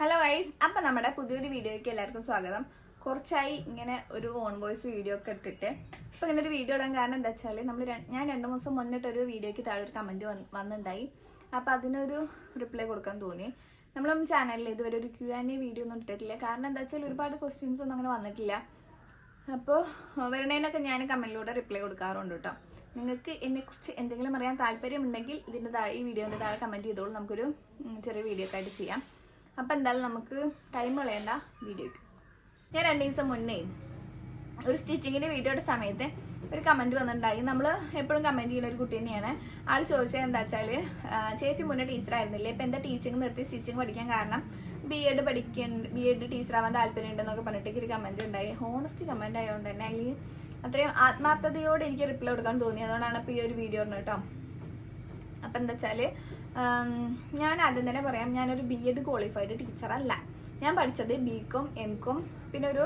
Hello guys അപ്പം നമ്മുടെ പുതിയൊരു വീഡിയോയ്ക്ക് എല്ലാവർക്കും സ്വാഗതം. കുറച്ചായി ഇങ്ങനെ ഒരു ഓൺ വോയിസ് വീഡിയോ ഒക്കെ ഇട്ടിട്ട്. അപ്പം ഇങ്ങനെ ഒരു വീഡിയോ ഇടാൻ കാരണം എന്താ വെച്ചാൽ നമ്മൾ ഞാൻ രണ്ട് മാസം മുന്നിട്ട് ഒരു വീഡിയോയ്ക്ക് താഴെ ഒരു കമന്റ് വന്നിട്ടുണ്ടായി അപ്പോൾ അതിനൊരു റിപ്ലൈ കൊടുക്കാൻ തോന്നി. നമ്മൾ നമ്മുടെ ചാനലിൽ ഇതുവരെ ഒരു ക്യു ആൻഡ് എ വീഡിയോ ഒന്നും ഇട്ടിട്ടില്ല. കാരണം എന്താ വെച്ചാൽ ഒരുപാട് ക്വസ്റ്റ്യൻസ് ഒന്നും അങ്ങനെ വന്നിട്ടില്ല. അപ്പോൾ വരണേനൊക്കെ ഞാൻ കമന്റിലൂടെ റിപ്ലൈ കൊടുക്കാറുണ്ട് കേട്ടോ നിങ്ങൾക്ക് എന്നെക്കുറിച്ച് എന്തെങ്കിലും അറിയാൻ താല്പര്യമുണ്ടെങ്കിൽ ഇതിന്റെ താഴെ ഈ വീഡിയോന്റെ താഴെ കമന്റ് ചെയ്തോളൂ. നമുക്കൊരു ചെറിയ വീഡിയോ ഒക്കെ ആയിട്ട് ചെയ്യാം. അപ്പം എന്തായാലും നമുക്ക് ടൈം കളയണ്ട വീഡിയോയ്ക്ക്. ഞാൻ രണ്ട് ദിവസം മുന്നേ ഒരു സ്റ്റിച്ചിങ്ങിന്റെ വീഡിയോയുടെ സമയത്ത് ഒരു കമന്റ് വന്നിട്ടുണ്ടായി. നമ്മൾ എപ്പോഴും കമന്റ് ചെയ്യുന്ന ഒരു കുട്ടി തന്നെയാണ്. ആൾ ചോദിച്ചത് എന്താ വെച്ചാൽ ചേച്ചി മുന്നേ ടീച്ചറായിരുന്നില്ലേ ഇപ്പം എന്താ ടീച്ചിങ് നിർത്തി സ്റ്റിച്ചിങ് പഠിക്കാൻ കാരണം ബി എഡ് പഠിക്കുന്നുണ്ട് ബി എഡ് ടീച്ചറാവാൻ താല്പര്യമുണ്ടെന്നൊക്കെ പറഞ്ഞിട്ട് ഒരു കമന്റ് ഉണ്ടായി. ഹോണസ്റ്റ് കമന്റ് ആയതുകൊണ്ട് തന്നെ അതിൽ അത്രയും ആത്മാർത്ഥതയോടെ എനിക്ക് റിപ്ലൈ കൊടുക്കാൻ തോന്നി. അതുകൊണ്ടാണ് ഇപ്പോൾ ഈ ഒരു വീഡിയോ ഇടുന്നത് കേട്ടോ. അപ്പം എന്താ വെച്ചാൽ ഞാൻ ആദ്യം തന്നെ പറയാം ഞാനൊരു ബി എഡ് ക്വാളിഫൈഡ് ടീച്ചറല്ല ഞാൻ പഠിച്ചത് ബി കോം എം കോം പിന്നെ ഒരു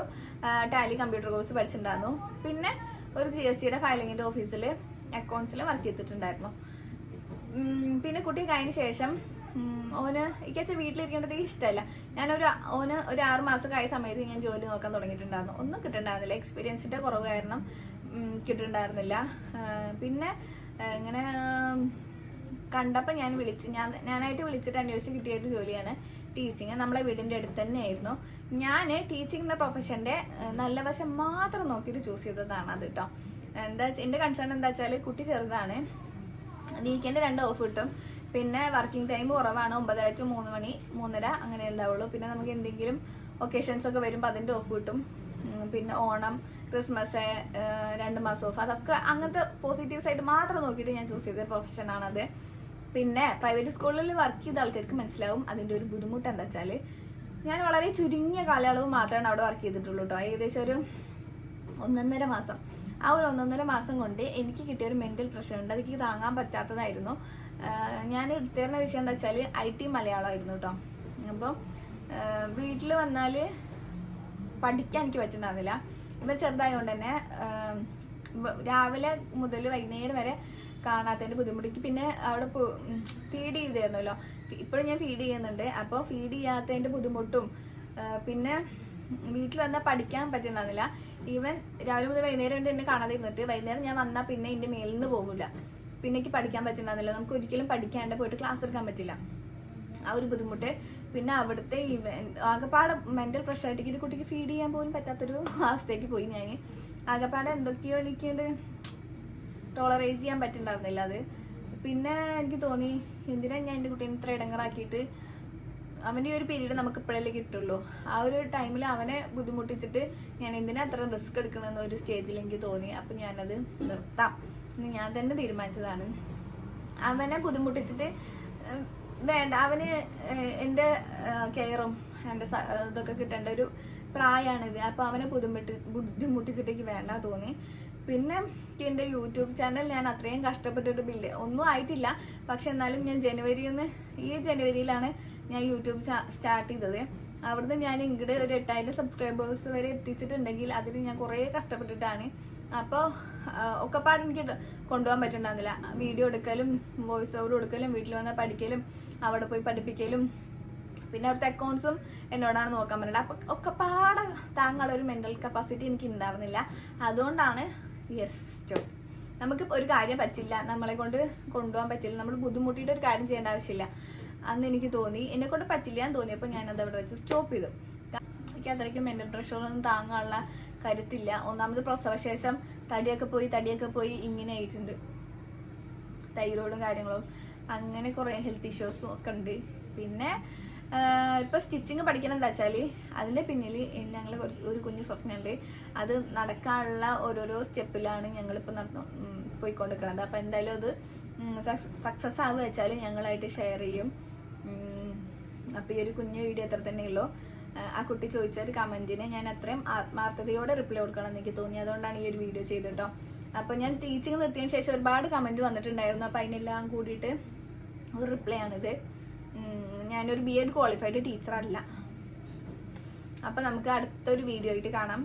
ടാലി കമ്പ്യൂട്ടർ കോഴ്സ് പഠിച്ചിട്ടുണ്ടായിരുന്നു പിന്നെ ഒരു ജി എസ് ടിയുടെ ഫയലിങ്ങിന്റെ ഓഫീസിൽ അക്കൗണ്ട്സിൽ വർക്ക് ചെയ്തിട്ടുണ്ടായിരുന്നു. പിന്നെ കുട്ടി കഴിഞ്ഞ ശേഷം ഓന് എനിക്കച്ച വീട്ടിലിരിക്കേണ്ടത് ഇഷ്ടമല്ല ഞാനൊരു ഓന് ഒരു ആറ് മാസം കഴിഞ്ഞ സമയത്ത് ഞാൻ ജോലി നോക്കാൻ തുടങ്ങിയിട്ടുണ്ടായിരുന്നു. ഒന്നും കിട്ടുന്നുണ്ടായിരുന്നില്ല എക്സ്പീരിയൻസിന്റെ കുറവ് കാരണം കിട്ടുന്നുണ്ടായിരുന്നില്ല പിന്നെ ഇങ്ങനെ കണ്ടപ്പോൾ ഞാൻ വിളിച്ച് ഞാൻ ഞാനായിട്ട് വിളിച്ചിട്ട് അന്വേഷിച്ച് കിട്ടിയ ഒരു ജോലിയാണ് ടീച്ചിങ് നമ്മളെ വീടിന്റെ അടുത്ത് തന്നെയായിരുന്നു. ഞാൻ ടീച്ചിങ് എന്ന പ്രൊഫഷന്റെ നല്ല വശം മാത്രം നോക്കിയിട്ട് ചൂസ് ചെയ്തതാണ് അത് കേട്ടോ എന്താ എന്റെ കൺസേൺ എന്താ വെച്ചാൽ കുട്ടി ചെറുതാണ്. വീക്കെൻഡ് രണ്ട് ഓഫ് കിട്ടും. പിന്നെ വർക്കിംഗ് ടൈം കുറവാണ്. ഒമ്പതര ടു മൂന്ന് മണി മൂന്നര അങ്ങനെ ഉണ്ടാവുള്ളൂ. പിന്നെ നമുക്ക് എന്തെങ്കിലും ഒക്കേഷൻസ് ഒക്കെ വരുമ്പോൾ അതിന്റെ ഓഫ് കിട്ടും. പിന്നെ ഓണം ക്രിസ്മസ് രണ്ട് മാസം ഓഫ് അതൊക്കെ അങ്ങനത്തെ പോസിറ്റീവ്സ് ആയിട്ട് മാത്രം നോക്കിയിട്ട് ഞാൻ ചൂസ് ചെയ്ത പ്രൊഫഷനാണത് പിന്നെ പ്രൈവറ്റ് സ്കൂളിൽ വർക്ക് ചെയ്ത ആൾക്കാർക്ക് മനസ്സിലാവും അതിന്റെ ഒരു ബുദ്ധിമുട്ട് എന്താ വെച്ചാൽ ഞാൻ വളരെ ചുരുങ്ങിയ കാലയളവ് മാത്രമാണ് അവിടെ വർക്ക് ചെയ്തിട്ടുള്ളൂ കേട്ടോ ഏകദേശം ഒരു ഒന്നൊന്നര മാസം. ആ ഒരു ഒന്നൊന്നര മാസം കൊണ്ട് എനിക്ക് കിട്ടിയ ഒരു മെന്റൽ പ്രഷർ ഉണ്ട്. അതെനിക്ക് താങ്ങാൻ പറ്റാത്തതായിരുന്നു. ഞാൻ തീർന്ന വിഷയം എന്താ വെച്ചാൽ ഐ ടി മലയാളമായിരുന്നു കേട്ടോ അപ്പോൾ വീട്ടിൽ വന്നാൽ പഠിക്കാൻ എനിക്ക് പറ്റുന്നുണ്ടായിരുന്നില്ല. ഇപ്പം ചെറുതായതുകൊണ്ട് തന്നെ രാവിലെ മുതൽ വൈകുന്നേരം വരെ കാണാത്തതിന്റെ ബുദ്ധിമുട്ടിക്ക് പിന്നെ അവിടെ ഫീഡ് ചെയ്തായിരുന്നല്ലോ ഇപ്പോഴും ഞാൻ ഫീഡ് ചെയ്യുന്നുണ്ട്. അപ്പോൾ ഫീഡ് ചെയ്യാത്തതിന്റെ ബുദ്ധിമുട്ടും പിന്നെ വീട്ടിൽ വന്നാൽ പഠിക്കാൻ പറ്റുന്നുണ്ടായിരുന്നില്ല. ഈവൻ രാവിലെ മുതൽ വൈകുന്നേരം വരെ എന്നെ കാണാതെ ഇരുന്നിട്ട് വൈകുന്നേരം ഞാൻ വന്നാൽ പിന്നെ എന്റെ മേലിൽ നിന്ന് പോകില്ല പിന്നെ എനിക്ക് പഠിക്കാൻ പറ്റുന്നുണ്ടായിരുന്നില്ല. നമുക്ക് ഒരിക്കലും പഠിക്കാണ്ട് പോയിട്ട് ക്ലാസ് എടുക്കാൻ പറ്റില്ല. ആ ഒരു ബുദ്ധിമുട്ട്. പിന്നെ അവിടുത്തെ ഇവൻ ആകെപ്പാടെ മെന്റൽ പ്രഷറായിട്ട് ആയിട്ട് കുട്ടിക്ക് ഫീഡ് ചെയ്യാൻ പോലും പറ്റാത്തൊരു അവസ്ഥയ്ക്ക് പോയി ഞാൻ ആകെപ്പാടെ എന്തൊക്കെയോ എനിക്കൊരു ടോളറേറ്റ് ചെയ്യാൻ പറ്റുന്നുണ്ടായിരുന്നില്ല അത്. പിന്നെ എനിക്ക് തോന്നി എന്തിനാ ഞാൻ എന്റെ കുട്ടീനെ ഇത്ര ഇടങ്ങറാക്കിയിട്ട്? അവന്റെ ഒരു പീരീഡ് നമുക്ക് ഇപ്പോഴല്ലേ കിട്ടുള്ളൂ. ആ ഒരു ടൈമിൽ അവനെ ബുദ്ധിമുട്ടിച്ചിട്ട് ഞാൻ എന്തിനാ അത്ര റിസ്ക് എടുക്കണമെന്ന് ഒരു സ്റ്റേജിൽ എനിക്ക് തോന്നി. അപ്പം ഞാനത് നിർത്താം. എന്ന് ഞാൻ തന്നെ തീരുമാനിച്ചതാണ്. അവനെ ബുദ്ധിമുട്ടിച്ചിട്ട് വേണ്ട അവന് എന്റെ കെയറും എന്റെ ഇതൊക്കെ കിട്ടേണ്ട ഒരു പ്രായമാണിത്. അപ്പോൾ അവനെ ബുദ്ധിമുട്ടി ബുദ്ധിമുട്ടിച്ചിട്ടേക്ക് വേണ്ട തോന്നി. പിന്നെ എനിക്ക് എന്റെ യൂട്യൂബ് ചാനൽ ഞാൻ അത്രയും കഷ്ടപ്പെട്ടിട്ട് ബില്ല് ഒന്നും ആയിട്ടില്ല. പക്ഷെ എന്നാലും ഞാൻ ജനുവരിയിൽ നിന്ന് ഈ ജനുവരിയിലാണ് ഞാൻ യൂട്യൂബ് സ്റ്റാർട്ട് ചെയ്തത്. അവിടുന്ന് ഞാൻ ഇങ്ങോട്ട് ഒരു എട്ടായിരം സബ്സ്ക്രൈബേഴ്സ് വരെ എത്തിച്ചിട്ടുണ്ടെങ്കിൽ അതിന് ഞാൻ കുറേ കഷ്ടപ്പെട്ടിട്ടാണ്. അപ്പോൾ ഒക്കെപ്പാട് എനിക്ക് കൊണ്ടുപോകാൻ പറ്റുന്നുണ്ടായിരുന്നില്ല വീഡിയോ എടുക്കലും വോയിസ് ഓവർ കൊടുക്കലും വീട്ടിൽ വന്നാൽ പഠിക്കലും അവിടെ പോയി പഠിപ്പിക്കലും. പിന്നെ അവിടുത്തെ അക്കൗണ്ട്സും എന്നോടാണ് നോക്കാൻ പറ്റുന്നത് അപ്പം ഒക്കെ പാടെ ഒരു മെന്റൽ കപ്പാസിറ്റി എനിക്ക് ഉണ്ടായിരുന്നില്ല. അതുകൊണ്ടാണ് യെസ് സ്റ്റോപ്പ് നമുക്ക് ഒരു കാര്യം പറ്റില്ല. നമ്മളെ കൊണ്ട് കൊണ്ടുപോകാൻ പറ്റില്ല. നമ്മൾ ബുദ്ധിമുട്ടിയിട്ട് ഒരു കാര്യം ചെയ്യേണ്ട ആവശ്യമില്ല. അന്ന് എനിക്ക് തോന്നി. എന്നെ കൊണ്ട് പറ്റില്ല എന്ന് തോന്നിയപ്പോൾ ഞാനത് അവിടെ വെച്ച് സ്റ്റോപ്പ് ചെയ്തു. എനിക്ക് അത്രയ്ക്കും മെന്റൽ പ്രഷറൊന്നും താങ്ങാനുള്ള കരുത്തില്ല. ഒന്നാമത് പ്രസവശേഷം തടിയൊക്കെ പോയി തടിയൊക്കെ പോയി ഇങ്ങനെ ആയിട്ടുണ്ട്. തൈറോയിഡും കാര്യങ്ങളും. അങ്ങനെ കുറേ ഹെൽത്ത് ഇഷ്യൂസും ഒക്കെ ഉണ്ട്. പിന്നെ ആഹ് ഇപ്പൊ സ്റ്റിച്ചിങ് പഠിക്കണം എന്താ വെച്ചാൽ അതിന്റെ പിന്നിൽ ഞങ്ങൾ ഒരു കുഞ്ഞു സ്വപ്നമുണ്ട് അത് നടക്കാനുള്ള ഓരോരോ സ്റ്റെപ്പിലാണ് ഞങ്ങളിപ്പോൾ നടന്നു പോയിക്കൊണ്ടിരിക്കുന്നത് അപ്പോൾ എന്തായാലും അത് സക്സസ് ആവുക വെച്ചാൽ ഞങ്ങളായിട്ട് ഷെയർ ചെയ്യും. അപ്പോൾ ഈ ഒരു കുഞ്ഞു വീഡിയോ എത്ര തന്നെയുള്ളൂ ആ കുട്ടി ചോദിച്ച ഒരു കമന്റിന് ഞാൻ അത്രയും ആത്മാർത്ഥതയോടെ റിപ്ലൈ കൊടുക്കണം എന്ന് എനിക്ക് തോന്നി. അതുകൊണ്ടാണ് ഈ ഒരു വീഡിയോ ചെയ്തിട്ടോ. അപ്പോൾ ഞാൻ ടീച്ചിങ് നിർത്തിയതിന് ശേഷം ഒരുപാട് കമന്റ് വന്നിട്ടുണ്ടായിരുന്നു. അപ്പോൾ അതിനെല്ലാം കൂടിയിട്ട് ഒരു റിപ്ലൈ ആണിത്. ഞാനൊരു ബി എഡ് ക്വാളിഫൈഡ് ടീച്ചറല്ല അപ്പോൾ നമുക്ക് അടുത്തൊരു വീഡിയോ ആയിട്ട് കാണാം.